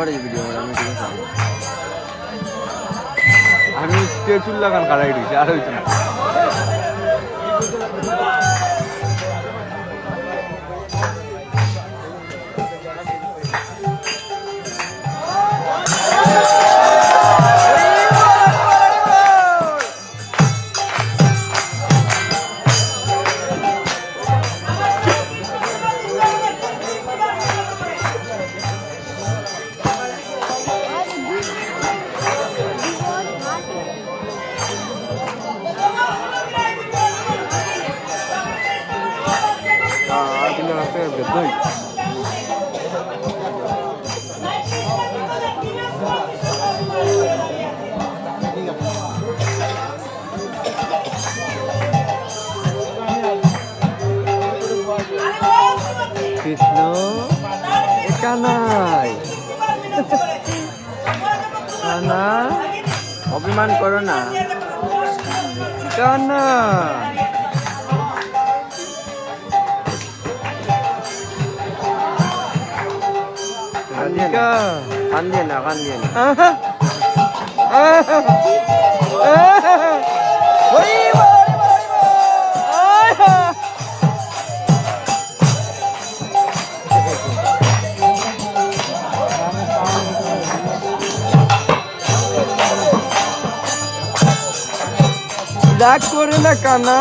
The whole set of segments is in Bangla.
করে ভিডিও আমি ঠিক আমি স্টেচুর লাগান কারাই দিয়েছি আর হইতো না। আর কিন্তু রাস্তা বেদই কৃষ্ণ কানাই কানা অভিমান করো না কানা রাধিকা কান দিয়ে না কান দিয়ে না আহা আহা আহা হরি বল আহা রাগ করে না কানা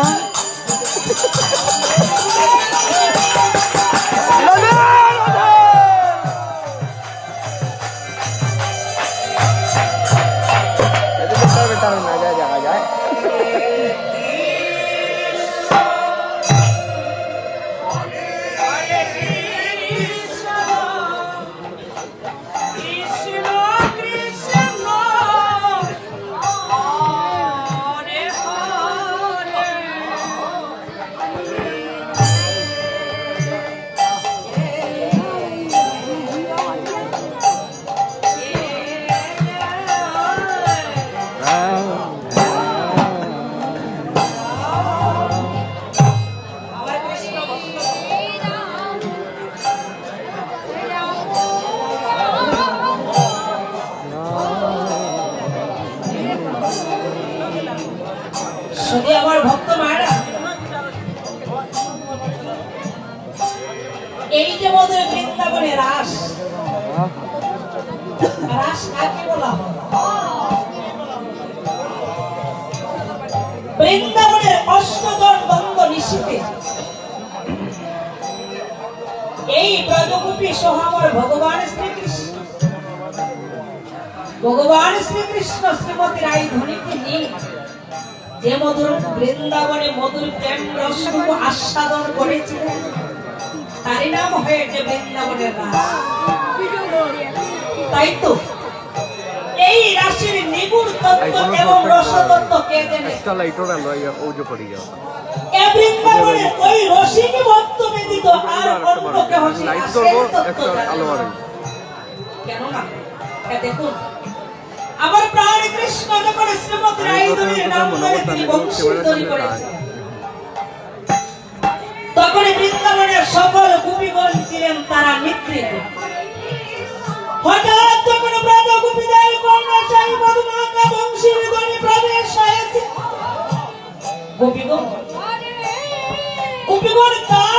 ভক্ত মায়েরা। এই যে মধুর বৃন্দাবনে রাস রাস কাকে বলা বৃন্দাবনের অষ্টদল বন্ধ নিশীতে। এই ব্রজগোপী সহামর ভগবান শ্রীকৃষ্ণ। ভগবান শ্রীকৃষ্ণ শ্রীমতী রাই ধনীকে নিয়ে যে মধুর বৃন্দাবনে মধুর প্রেম রসটুকু আস্বাদন করেছিলেন তারই নাম হয়েছে বৃন্দাবনের তাই তো? এই রাশির নিগুড় তত্ত্ব এবং রসতত্ত্ব কে জেনে? এ ওই রসিক ভক্ত ব্যতীত আর অন্য কেহ দেখুন আমার প্রাণ কৃষ্ণ যখন শ্রীমতী রায়ধনীর নাম ধরে তিনি বংশীর তৈরি করেছেন তখন বৃন্দাবনের সকল গোপীগণ ছিলেন তারা নিদ্রিত হঠাৎ যখন ব্রজ গোপীদের মধুমাকা বংশীর প্রবেশ হয়েছে গোপীগণ গোপীগণ তার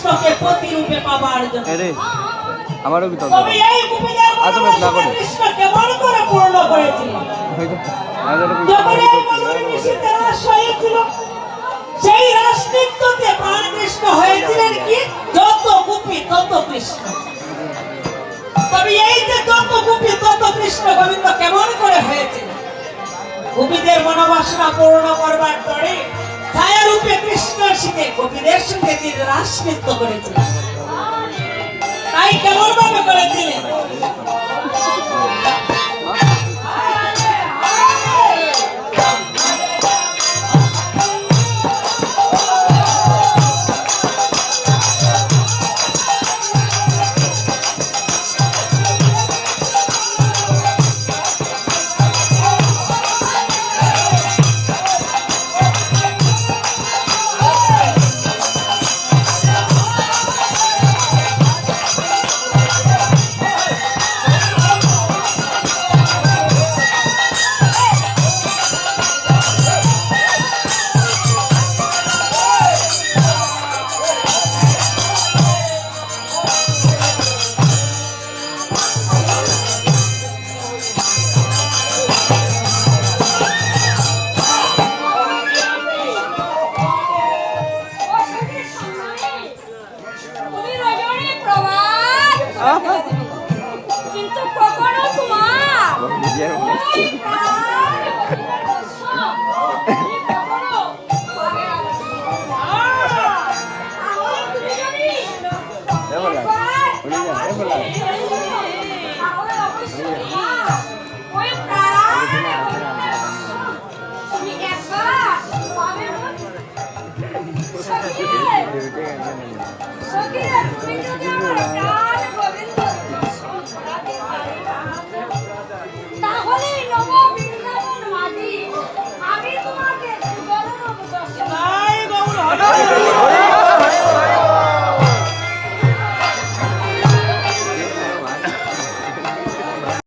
কৃষ্ণকে পতি রূপে পাবার জন্য। আমারও বিতর্ক আমি এই না করে। করে পূর্ণ যখন এই মধুর আশ্রয় ছিল সেই রাষ্ট্রিত্বতে কৃষ্ণ হয়েছিলেন কি? যত তত কৃষ্ণ। তবে এই যে তত কৃষ্ণ গোবিন্দ কেমন করে হয়েছিল গোপীদের মনোবাসনা পূর্ণ করবার পরে ছায়ারূপে কৃষ্ণ শিখে গোপীদের সঙ্গে তিনি রাস নৃত্য করেছিলেন। তাই কেমন ভাবে করেছিলেন। কিন্তু কখনো তোমার Look at it! Look at it!